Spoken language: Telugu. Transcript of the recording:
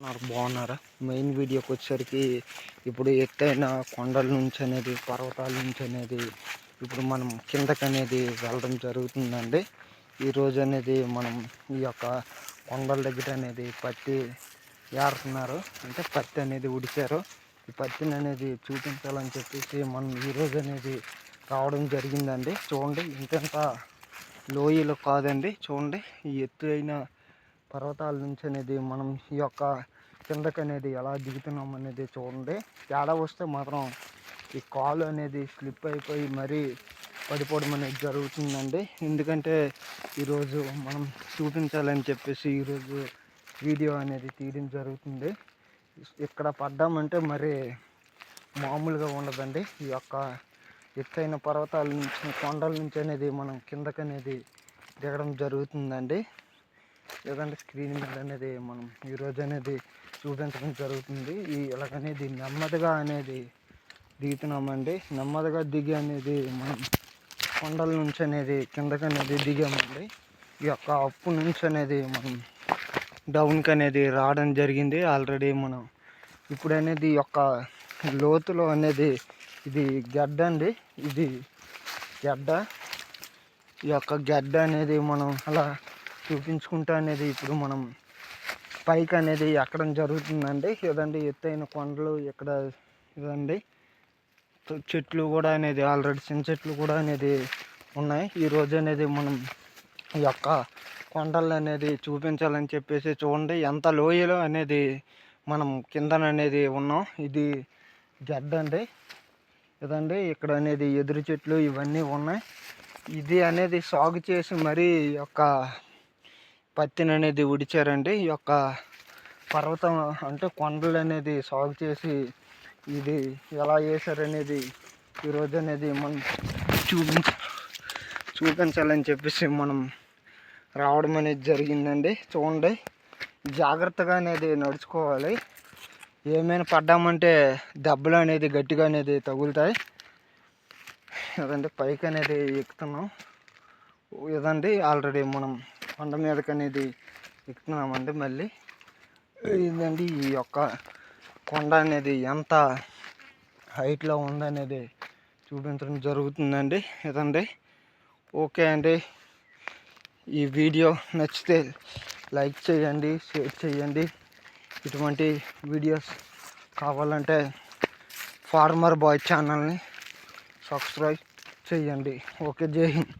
ఉన్నారు. బాగున్నారా? మెయిన్ వీడియోకి వచ్చేసరికి ఇప్పుడు ఎత్తైన కొండల నుంచి అనేది పర్వతాల నుంచి అనేది ఇప్పుడు మనం కిందకి అనేది వెళ్ళడం జరుగుతుందండి. ఈరోజు అనేది మనం ఈ యొక్క కొండల దగ్గర అనేది పత్తి ఏరుతున్నారు. అంటే పత్తి అనేది ఉడిచారు ఈ పత్తిని అనేది చూపించాలని చెప్పేసి మనం ఈరోజు అనేది రావడం జరిగిందండి. చూడండి ఇంతంత లోయలు కాదండి. చూడండి ఈ ఎత్తు అయిన పర్వతాల నుంచి అనేది మనం ఈ యొక్క కిందకి అనేది ఎలా దిగుతున్నాం అనేది చూడండి. తేడా వస్తే మాత్రం ఈ కాలు అనేది స్లిప్ అయిపోయి మరీ పడిపోవడం అనేది జరుగుతుందండి. ఎందుకంటే ఈరోజు మనం చూపించాలని చెప్పేసి ఈరోజు వీడియో అనేది తీయడం జరుగుతుంది. ఇక్కడ పడ్డామంటే మరి మామూలుగా ఉండదండి. ఈ యొక్క ఎత్తైన పర్వతాల నుంచి కొండల నుంచి అనేది మనం కిందకనేది దిగడం జరుగుతుందండి. లేదంటే స్క్రీన్ మీద అనేది మనం ఈరోజు అనేది చూపించడం జరుగుతుంది. ఈ ఇలాగనేది నెమ్మదిగా అనేది దిగుతున్నామండి. నెమ్మదిగా దిగి అనేది మనం కొండల నుంచి అనేది కిందకి అనేది దిగామండి. ఈ యొక్క అప్పు నుంచి అనేది మనం డౌన్కి అనేది రావడం జరిగింది. ఆల్రెడీ మనం ఇప్పుడు అనేది ఈ యొక్క లోతులో అనేది ఇది గడ్డ అండి. ఇది గడ్డ. ఈ యొక్క గడ్డ అనేది మనం అలా చూపించుకుంటా అనేది ఇప్పుడు మనం పైకి అనేది ఎక్కడం జరుగుతుందండి. ఇదండి ఎత్తైన కొండలు ఇక్కడ ఇదండి? చెట్లు కూడా అనేది ఆల్రెడీ చిన్న చెట్లు కూడా అనేది ఉన్నాయి. ఈ రోజు అనేది మనం ఈ యొక్క కొండలు అనేది చూపించాలని చెప్పేసి చూడండి. ఎంత లోయలో అనేది మనం కిందన అనేది ఉన్నాం. ఇది గడ్డ అండి. ఇదండి ఇక్కడ అనేది ఎదురు చెట్లు ఇవన్నీ ఉన్నాయి. ఇది అనేది సాగు చేసి మరీ యొక్క పత్తిని అనేది ఉడిచారండి. ఈ యొక్క పర్వతం అంటే కొండలు అనేది సాగు చేసి ఇది ఎలా వేశారనేది ఈరోజు అనేది మనం చూపించ చూపించాలని చెప్పేసి మనం రావడం అనేది జరిగిందండి. చూడండి జాగ్రత్తగా అనేది నడుచుకోవాలి. ఏమైనా పడ్డామంటే దెబ్బలు అనేది గట్టిగా అనేది తగులుతాయి. ఇదండి పైకి అనేది ఎక్కుతున్నాం. ఇదండి ఆల్రెడీ మనం కొండ మీదకి అనేది ఎక్కుతున్నామండి మళ్ళీ. ఇదండి ఈ యొక్క కొండ అనేది ఎంత హైట్లో ఉందనేది చూపించడం జరుగుతుందండి. ఇదండి. ఓకే అండి. ఈ వీడియో నచ్చితే లైక్ చేయండి షేర్ చేయండి. ఇటువంటి వీడియోస్ కావాలంటే ఫార్మర్ బాయ్ ఛానల్ని సబ్స్క్రైబ్ చేయండి. ఓకే జై హింద్.